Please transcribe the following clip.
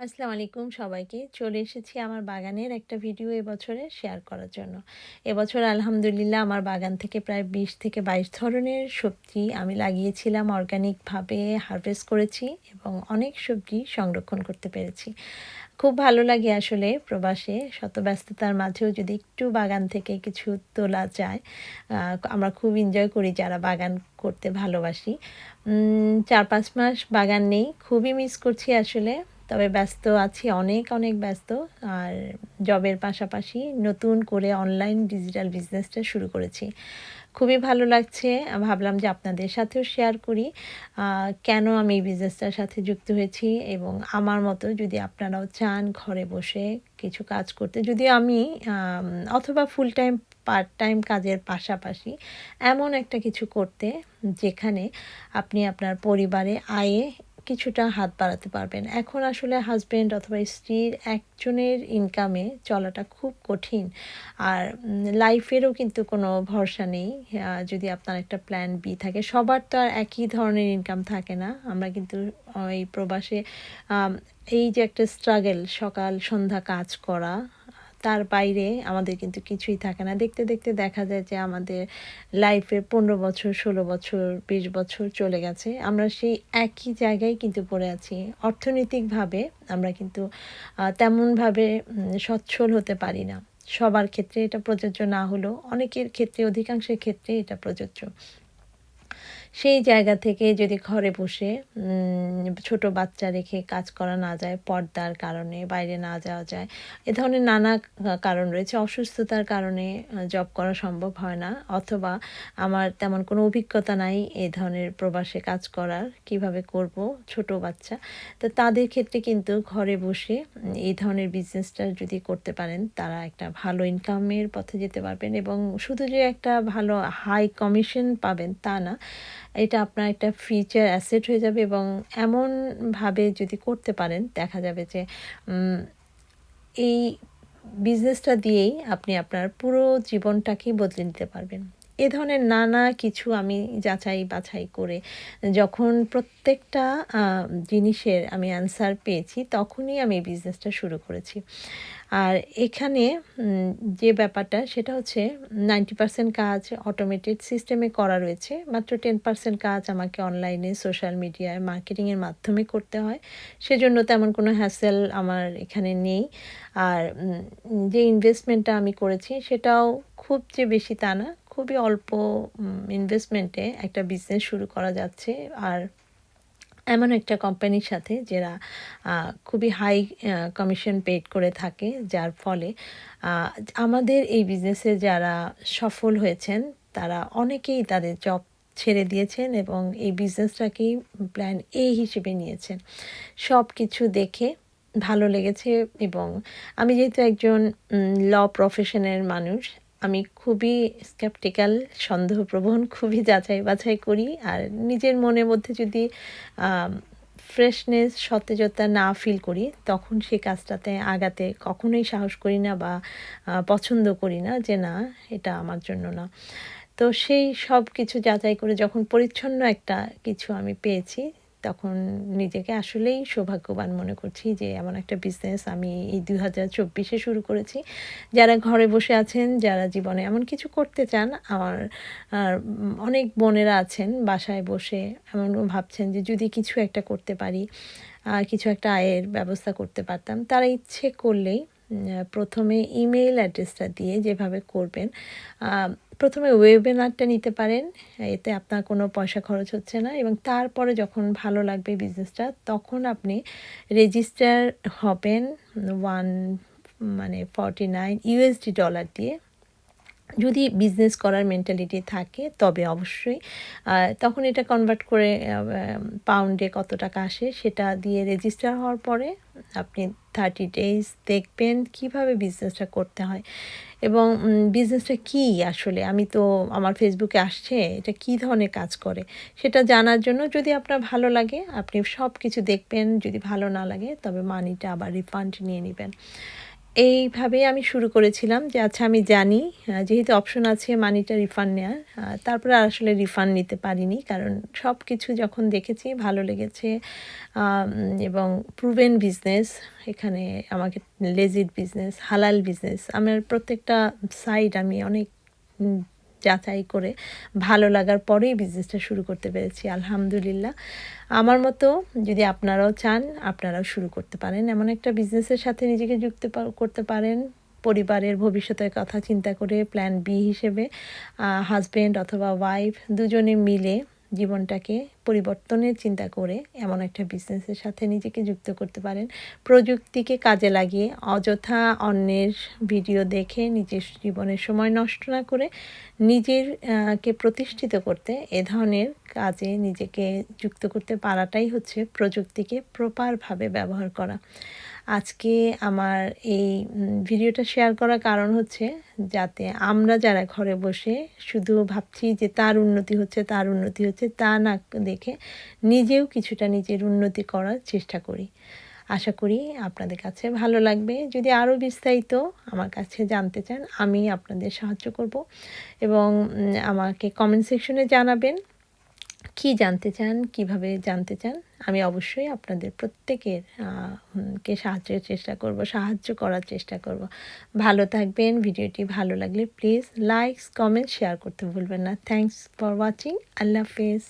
আসসালামু আলাইকুম সবাইকে। চলে এসেছি আমার বাগানের একটা ভিডিও এবছরে শেয়ার করার জন্য। এবছর আলহামদুলিল্লাহ আমার বাগান থেকে প্রায় বিশ থেকে বাইশ ধরনের সবজি আমি লাগিয়েছিলাম, অর্গানিকভাবে হারভেস্ট করেছি এবং অনেক সবজি সংরক্ষণ করতে পেরেছি। খুব ভালো লাগে আসলে প্রবাসে, শত ব্যস্ততার মাঝেও যদি একটু বাগান থেকে কিছু তোলা যায় আমরা খুব এনজয় করি যারা বাগান করতে ভালোবাসি। চার পাঁচ মাস বাগান নেই, খুবই মিস করছি আসলে। তবে ব্যস্ত আছি, অনেক অনেক ব্যস্ত। আর জবের পাশাপাশি নতুন করে অনলাইন ডিজিটাল বিজনেসটা শুরু করেছি। খুবই ভালো লাগছে। ভাবলাম যে আপনাদের সাথেও শেয়ার করি। কেন আমি এই বিজনেসটার সাথে যুক্ত হয়েছি? এবং আমার মতো যদি আপনারাও চান ঘরে বসে কিছু কাজ করতে, যদি আমি অথবা ফুল টাইম পার্ট টাইম কাজের পাশাপাশি এমন একটা কিছু করতে, যেখানে আপনি আপনার পরিবারে আয়ে কিছুটা হাত বাড়াতে পারবেন। এখন আসলে হাজব্যান্ড অথবা স্ত্রীর একজনের ইনকামে চলাটা খুব কঠিন। আর লাইফেরও কিন্তু কোনো ভরসা নেই যদি আপনার একটা প্ল্যান বি থাকে। সবার তো আর একই ধরনের ইনকাম থাকে না। আমরা কিন্তু এই প্রবাসে এই যে একটা স্ট্রাগল সকাল সন্ধ্যা কাজ করা তার বাইরে আমাদের কিন্তু কিছুই থাকে না। দেখতে দেখতে দেখা যায় যে আমাদের লাইফে পনেরো বছর, ষোলো বছর, বিশ বছর চলে গেছে। আমরা সেই একই জায়গায় কিন্তু পড়ে আছি। অর্থনৈতিকভাবে আমরা কিন্তু তেমনভাবে সচ্ছল হতে পারি না। সবার ক্ষেত্রে এটা প্রযোজ্য না হলেও, অনেকের ক্ষেত্রে, অধিকাংশের ক্ষেত্রে এটা প্রযোজ্য। সেই জায়গা থেকে যদি ঘরে বসে ছোট বাচ্চা রেখে কাজ করা না যায়, পর্দার কারণে, বাইরে না যাওয়া যায়, এ ধরনের নানা কারণ রয়েছে। অসুস্থতার কারণে জব করা সম্ভব হয় না। অথবা আমার তেমন কোনো অভিজ্ঞতা নাই এই ধরনের প্রবাসে কাজ করার, কীভাবে করব ছোট বাচ্চা। তো তাদের ক্ষেত্রে কিন্তু ঘরে বসে এই ধরনের বিজনেসটা যদি করতে পারেন, তারা একটা ভালো ইনকামের পথে যেতে পারবেন এবং শুধু যে একটা ভালো হাই কমিশন পাবেন তা না। এটা আপনার একটা ফিচার অ্যাসেট হয়ে যাবে এবং এমনভাবে যদি করতে পারেন, দেখা যাবে যে এই বিজনেসটা দিয়েই আপনি আপনার পুরো জীবনটাকেই বদলে নিতে পারবেন। এ ধরনের নানা কিছু আমি যাচাই বাছাই করে যখন প্রত্যেকটা জিনিসের আমি অ্যান্সার পেয়েছি, তখনই আমি বিজনেসটা শুরু করেছি। আর এখানে যে ব্যাপারটা, সেটা হচ্ছে নাইনটি পার্সেন্ট কাজ অটোমেটেড সিস্টেমে করা রয়েছে। মাত্র টেন পার্সেন্ট কাজ আমাকে অনলাইনে সোশ্যাল মিডিয়ায় মার্কেটিংয়ের মাধ্যমে করতে হয়। সেজন্য তেমন কোনো হ্যাসেল আমার এখানে নেই। আর যে ইনভেস্টমেন্টটা আমি করেছি, সেটাও খুব যে বেশি তা না খুবই অল্প ইনভেস্টমেন্টে একটা বিজনেস শুরু করা যাচ্ছে। আর এমন একটা কোম্পানির সাথে যারা খুবই হাই কমিশন পেড করে থাকে, যার ফলে আমাদের এই বিজনেসে যারা সফল হয়েছেন, তারা অনেকেই তাদের জব ছেড়ে দিয়েছেন এবং এই বিজনেসটাকেই প্ল্যান এ হিসেবে নিয়েছেন। সব কিছু দেখে ভালো লেগেছে এবং আমি যেহেতু একজন ল প্রফেশনের মানুষ আমি খুবই স্ক্যাপটিক্যাল সন্দেহপ্রবণ, খুবই যাচাই বাছাই করি। আর নিজের মনের মধ্যে যদি ফ্রেশনেস সতেজতা না ফিল করি, তখন সে কাজটাতে আগাতে কখনোই সাহস করি না বা পছন্দ করি না যে না, এটা আমার জন্য না। তো সেই সব কিছু যাচাই করে যখন পরিচ্ছন্ন একটা কিছু আমি পেয়েছি তখন নিজেকে আসলেই সৌভাগ্যবান মনে করছি যে এমন একটা বিজনেস আমি এই দুই হাজার চব্বিশে শুরু করেছি। যারা ঘরে বসে আছেন, যারা জীবনে এমন কিছু করতে চান, আমার অনেক বোনেরা আছেন বাসায় বসে এমন ভাবছেন যে যদি কিছু একটা করতে পারি কিছু একটা আয়ের ব্যবস্থা করতে পারতাম, তারা ইচ্ছে করলেই প্রথমে ইমেইল অ্যাড্রেসটা দিয়ে যেভাবে করবেন প্রথমে ওয়েবিনারটা নিতে পারেন, এতে আপনার কোনো পয়সা খরচ হচ্ছে না এবং তারপরে যখন ভালো লাগবে বিজনেসটা তখন আপনি রেজিস্টার হবেন ওয়ান মানে ফর্টি নাইন ইউএসডি ডলার দিয়ে। যদি বিজনেস করার মেন্টালিটি থাকে, তবে অবশ্যই তখন এটা কনভার্ট করে পাউন্ডে কত টাকা আসে সেটা দিয়ে রেজিস্টার হওয়ার পরে আপনি থার্টি ডেজ দেখবেন কীভাবে বিজনেসটা করতে হয়। এবং বিজনেসটা কি আসলে? আমি তো, আমার ফেসবুকে আসছে, এটা কি ধরনের কাজ করে? সেটা জানার জন্য যদি আপনার ভালো লাগে, আপনি সব কিছু দেখবেন, যদি ভালো না লাগে, তবে মানিটা আবার রিফান্ড নিয়ে নেবেন। এইভাবে আমি শুরু করেছিলাম যে আচ্ছা আমি জানি যেহেতু অপশন আছে মানিটা রিফান্ড নেওয়ার তারপরে আর আসলে রিফান্ড নিতে পারিনি। কারণ সব কিছু যখন দেখেছি, ভালো লেগেছে এবং প্রুভেন বিজনেস এখানে আমাকে লেজিড বিজনেস হালাল বিজনেস আমার প্রত্যেকটা সাইড আমি অনেক যাচাই করে ভালো লাগার পরেই বিজনেসটা শুরু করতে পেরেছি, আলহামদুলিল্লাহ। আমার মতো যদি আপনারাও চান, আপনারাও শুরু করতে পারেন। এমন একটা বিজনেসের সাথে নিজেকে যুক্ত করতে পারেন। পরিবারের ভবিষ্যতের কথা চিন্তা করে প্ল্যান বি হিসেবে হাজব্যান্ড অথবা ওয়াইফ দুজনে মিলে জীবনটাকে পরিবর্তনের চিন্তা করে এমন একটা বিজনেসের সাথে নিজেকে যুক্ত করতে পারেন। প্রযুক্তিকে কাজে লাগিয়ে অযথা অন্যের ভিডিও দেখে নিজের জীবনের সময় নষ্ট না করে নিজের কে প্রতিষ্ঠিত করতে এ ধরনের কাজে নিজেকে যুক্ত করতে পারাটাই হচ্ছে প্রযুক্তিকে প্রপারভাবে ব্যবহার করা। আজকে আমার এই ভিডিওটা শেয়ার করার কারণ হচ্ছে যাতে আমরা যারা ঘরে বসে শুধু ভাবছি যে তার উন্নতি হচ্ছে, তার উন্নতি হচ্ছে, তা না দেখে নিজেও কিছুটা নিজের উন্নতি করার চেষ্টা করি। আশা করি আপনাদের কাছে ভালো লাগবে। যদি আরও বিস্তারিত আমার কাছে জানতে চান, আমি আপনাদের সাহায্য করব এবং আমাকে কমেন্ট সেকশনে জানাবেন। কি জানতে চান, কীভাবে জানতে চান, আমি অবশ্যই আপনাদের প্রত্যেকের কে সাহায্যের চেষ্টা করব, সাহায্য করার চেষ্টা করব। ভালো থাকবেন, ভিডিওটি ভালো লাগলে প্লিজ লাইকস কমেন্ট শেয়ার করতে ভুলবেন না। থ্যাংকস ফর ওয়াচিং আল্লাহ হাফেজ।